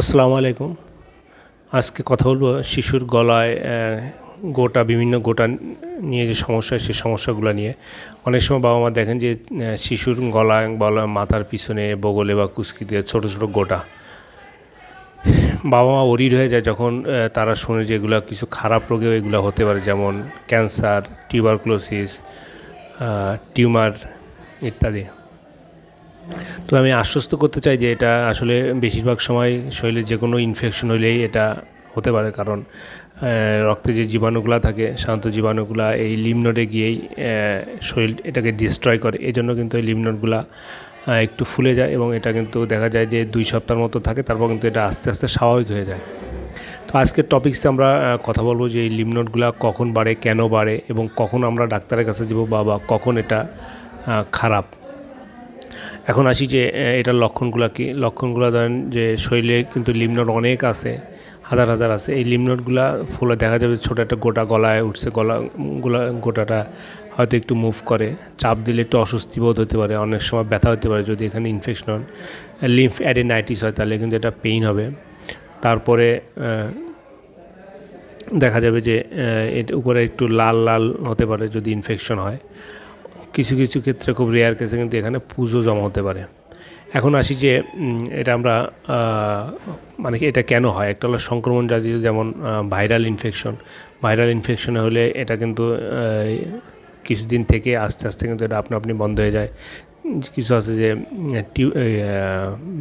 আসসালামু আলাইকুম। আজকে কথা বলব শিশুর গলায় গোটা, বিভিন্ন গোটা নিয়ে যে সমস্যা সেই সমস্যাগুলো নিয়ে। অনেক সময় বাবা মা দেখেন যে শিশুর গলায় গলা মাথার পিছনে বগলে বা কুস্কিতে ছোটো ছোটো গোটা। বাবা মা অরির হয়ে যায় যখন তারা শুনে যে এগুলো কিছু খারাপ রোগেও এগুলো হতে পারে, যেমন ক্যান্সার, টিউবারকুলোসিস টিউমার ইত্যাদি। তো আমি আশ্বস্ত করতে চাই যে এটা আসলে বেশিরভাগ সময় শরীরে যে কোনো ইনফেকশন হলেই এটা হতে পারে। কারণ রক্তে যে জীবাণুগুলা থাকে, শান্ত জীবাণুগুলা, এই লিমনোডে গিয়েই শরীর এটাকে ডিস্ট্রয় করে। এই জন্য কিন্তু এই লিমনোডগুলা একটু ফুলে যায় এবং এটা কিন্তু দেখা যায় যে দুই সপ্তাহের মতো থাকে, তারপর কিন্তু এটা আস্তে আস্তে স্বাভাবিক হয়ে যায়। তো আজকের টপিক্সে আমরা কথা বলব যে এই লিমনোডগুলা কখন বাড়ে, কেন বাড়ে এবং কখন আমরা ডাক্তারের কাছে যাব বা কখন এটা খারাপ। এখন আসি যে এটার লক্ষণগুলো কি? লক্ষণগুলো ধরেন যে, শরীরে কিন্তু লিমনোড অনেক আছে, হাজার হাজার আছে। এই লিমনোডগুলা ফুলে দেখা যাবে ছোটো একটা গোটা গলায় উঠছে, গলা, গুলা, গোটাটা হয়তো একটু মুভ করে। চাপ দিলে একটু অস্বস্তি বোধ হতে পারে, অনেক সময় ব্যথা হতে পারে যদি এখানে ইনফেকশন হয়। লিম্ফ অ্যাডেনাইটিস হয়, তাহলে কিন্তু এটা পেইন হবে। তারপরে দেখা যাবে যে উপরে একটু লাল লাল হতে পারে যদি ইনফেকশন হয়। কিছু কিছু ক্ষেত্রে খুব রেয়ার কেসে কিন্তু এখানে পুজো জমা হতে পারে। এখন আসি যে এটা আমরা মানে এটা কেন হয়? একটা হলো সংক্রমণ জাতীয় যেমন ভাইরাল ইনফেকশন ভাইরাল ইনফেকশনে হলে এটা কিন্তু কিছুদিন থেকে আস্তে আস্তে কিন্তু এটা আপনা আপনি বন্ধ হয়ে যায়। কিছু আছে যে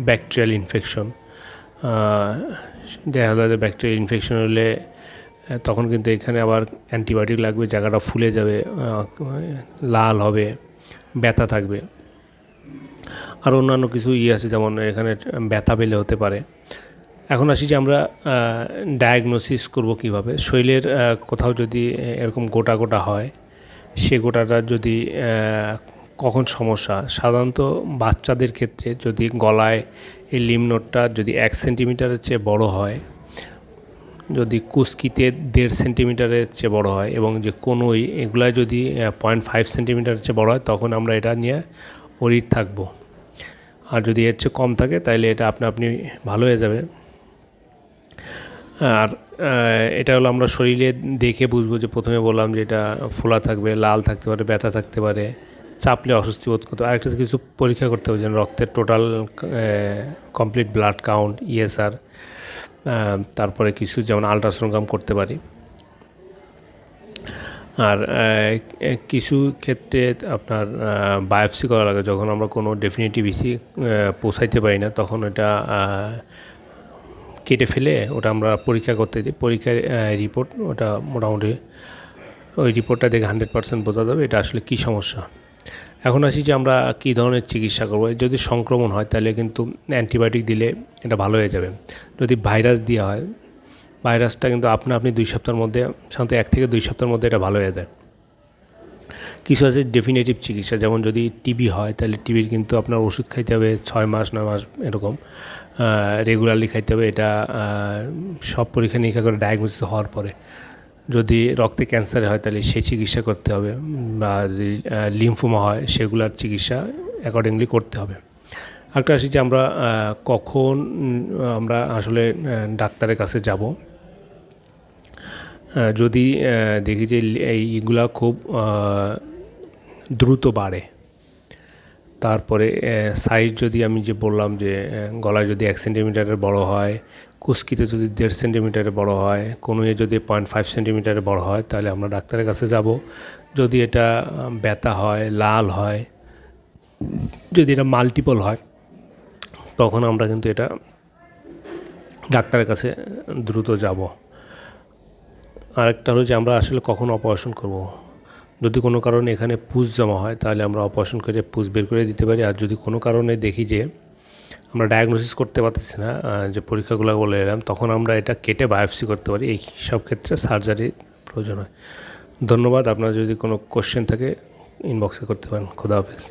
ব্যাকটেরিয়াল ইনফেকশন দেখা যায় যে ব্যাকটেরিয়াল ইনফেকশন হলে তখন কিন্তু এখানে আবার অ্যান্টিবায়োটিক লাগবে জায়গাটা ফুলে যাবে লাল হবে ব্যথা থাকবে। আর অন্যান্য কিছু ইয়ে আছে যেমন এখানে ব্যথা পেলে হতে পারে। এখন আসি যে আমরা ডায়াগনোসিস করব কীভাবে। আহ, কোথাও যদি এরকম গোটা গোটা হয় সে গোটাটা যদি কখন সমস্যা? সাধারণত বাচ্চাদের ক্ষেত্রে যদি গলায় এই লিমনোটটা যদি এক সেন্টিমিটারের চেয়ে বড় হয় যদি কুস্কিতে দেড় সেন্টিমিটারের চেয়ে বড় হয় এবং যে কোনোই এগুলা যদি পয়েন্ট ফাইভ সেন্টিমিটারের চেয়ে বড় হয়, তখন আমরা এটা নিয়ে অরিট থাকব। আর যদি এর চেয়ে কম থাকে তাহলে এটা আপনা আপনি ভালো হয়ে যাবে। আর এটা হলো আমরা শরীরে দেখে বুঝব যে প্রথমে বললাম যে এটা ফোলা থাকবে, লাল থাকতে পারে, ব্যথা থাকতে পারে। চাপলে অস্বস্তি বোধ করতে আরেকটা কিছু পরীক্ষা করতে হবে, যেন রক্তের total complete blood count ESR তারপরে কিছু যেমন আলট্রাসোনোগ্রাম করতে পারি। আর কিছু ক্ষেত্রে আপনার বায়োপসি করা লাগে। যখন আমরা কোনো ডেফিনেটিভ ইসি পৌঁছাইতে পারি না, তখন এটা কেটে ফেলে ওটা আমরা পরীক্ষা করতে দিই। পরীক্ষার রিপোর্ট ওটা মোটামুটি, ওই রিপোর্টটা দেখে হান্ড্রেড পার্সেন্ট বোঝা যাবে এটা আসলে কী সমস্যা। এখন আসি যে আমরা কী ধরনের চিকিৎসা করব। যদি সংক্রমণ হয় তাহলে কিন্তু অ্যান্টিবায়োটিক দিলে এটা ভালো হয়ে যাবে। যদি ভাইরাস দেওয়া হয়, ভাইরাসটা কিন্তু আপনা আপনি দুই সপ্তাহের মধ্যে, সাধারণত এক থেকে দুই সপ্তাহের মধ্যে এটা ভালো হয়ে যায়। কিছু আছে ডেফিনেটিভ চিকিৎসা, যেমন যদি টিবি হয় তাহলে টিবির কিন্তু আপনার ওষুধ খাইতে হবে ছয় মাস, নয় মাস এরকম। রেগুলারলি খাইতে হবে, এটা সব পরীক্ষা নিরীক্ষা করে ডায়াগনোসিস হওয়ার পরে। যদি রক্তে ক্যান্সার হয়, তাহলে সেই চিকিৎসা করতে হবে। বা যদি লিম্ফোমা হয়, সেগুলার চিকিৎসা অ্যাকর্ডিংলি করতে হবে। একটা আসি যে আমরা কখন আমরা আসলে ডাক্তারের কাছে যাব। যদি দেখি যে এইগুলা খুব দ্রুত বাড়ে। তারপরে সাইজ যদি আমি যে বললাম যে গলায় যদি এক সেন্টিমিটারের বড় হয় কুস্কিতে যদি দেড় সেন্টিমিটারের বড় হয় কোনো এ যদি পয়েন্ট ফাইভ সেন্টিমিটারের বড় হয়, তাহলে আমরা ডাক্তারের কাছে যাব। যদি এটা ব্যথা হয়, লাল হয়, যদি এটা মাল্টিপল হয়, তখন আমরা কিন্তু এটা ডাক্তারের কাছে দ্রুত যাব। আরেকটা হলো যে আমরা আসলে কখন অপারেশন করব? যদি কোনো কারণে এখানে পুষ জমা হয়, তাহলে আমরা অপারেশন করে পুষ বের করে দিতে পারি। আর যদি কোনো কারণে দেখি যে আমরা ডায়াগনোসিস করতে পারতেছি না যে পরীক্ষাগুলো বলে এলাম, তখন আমরা এটা কেটে বায়োপসি করতে পারি। এই সব ক্ষেত্রে সার্জারি প্রয়োজন হয়। ধন্যবাদ। আপনার যদি কোনো কোশ্চেন থাকে ইনবক্সে করতে পারেন। খোদা হাফেজ।